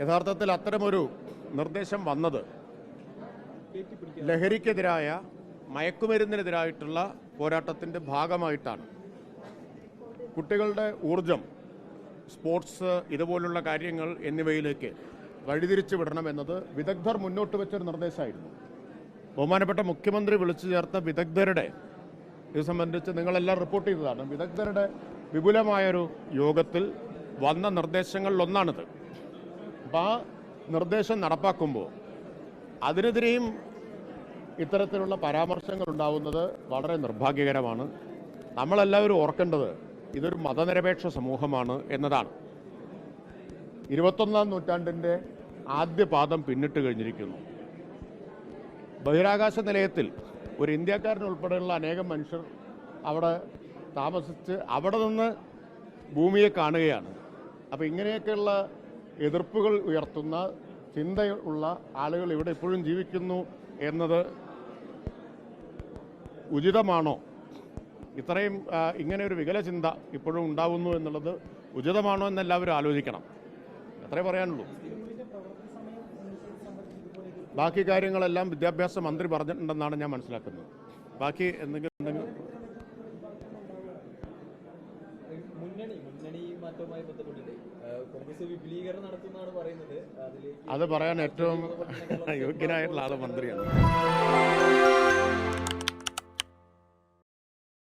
യഥാർത്ഥത്തിൽ അത്തരമൊരു നിർദ്ദേശം വന്നത് ലഹരിക്കെതിരായ മയക്കുമരുന്നിനെതിരായിട്ടുള്ള പോരാട്ടത്തിന്റെ ഭാഗമായിട്ടാണ്. കുട്ടികളുടെ ഊർജം സ്പോർട്സ് ഇതുപോലുള്ള കാര്യങ്ങൾ എന്നിവയിലേക്ക് വഴിതിരിച്ചു വിടണമെന്നത് വിദഗ്ധർ മുന്നോട്ട് വെച്ചൊരു നിർദ്ദേശമായിരുന്നു. ബഹുമാനപ്പെട്ട മുഖ്യമന്ത്രി വിളിച്ചു ചേർത്ത വിദഗ്ധരുടെ ഇത് സംബന്ധിച്ച് നിങ്ങളെല്ലാം റിപ്പോർട്ട് ചെയ്തതാണ് വിദഗ്ധരുടെ വിപുലമായൊരു യോഗത്തിൽ വന്ന നിർദ്ദേശങ്ങളിലൊന്നാണിത്. അപ്പോൾ ആ നിർദ്ദേശം നടപ്പാക്കുമ്പോൾ അതിനെതിരെയും ഇത്തരത്തിലുള്ള പരാമർശങ്ങൾ ഉണ്ടാവുന്നത് വളരെ നിർഭാഗ്യകരമാണ്. നമ്മളെല്ലാവരും ഓർക്കേണ്ടത് ഇതൊരു മതനിരപേക്ഷ സമൂഹമാണ് എന്നതാണ്. ഇരുപത്തൊന്നാം നൂറ്റാണ്ടിന്റെ ആദ്യ പാദം പിന്നിട്ട് കഴിഞ്ഞിരിക്കുന്നു. ബഹിരാകാശ നിലയത്തിൽ ഒരു ഇന്ത്യക്കാരൻ ഉൾപ്പെടെയുള്ള അനേകം മനുഷ്യർ അവിടെ താമസിച്ച് അവിടെ നിന്ന് ഭൂമിയെ കാണുകയാണ്. അപ്പോൾ ഇങ്ങനെയൊക്കെയുള്ള എതിർപ്പുകൾ ഉയർത്തുന്ന ചിന്തയുള്ള ആളുകൾ ഇവിടെ ഇപ്പോഴും ജീവിക്കുന്നു എന്നത് ഉചിതമാണോ? ഇത്രയും ഇങ്ങനെ ഒരു വികല ചിന്ത ഇപ്പോഴും ഉണ്ടാവുന്നു എന്നുള്ളത് ഉചിതമാണോ എന്ന് എല്ലാവരും ആലോചിക്കണം. അത്രേ പറയാനുള്ളൂ. ബാക്കി കാര്യങ്ങളെല്ലാം വിദ്യാഭ്യാസ മന്ത്രി പറഞ്ഞിട്ടുണ്ടെന്നാണ് ഞാൻ മനസ്സിലാക്കുന്നത്. ബാക്കി എന്തെങ്കിലും ഉണ്ടെങ്കിൽ മുന്നണി മുന്നണി മാറ്റവുമായി ബന്ധപ്പെട്ടിട്ട് കോൺഗ്രസ് വിപുലീകരണം നടത്തുന്നതാണ് പറയുന്നത്. അത് പറയാൻ ഏറ്റവും യോഗ്യനായിട്ടുള്ള ആൾ മന്ത്രിയാണ്.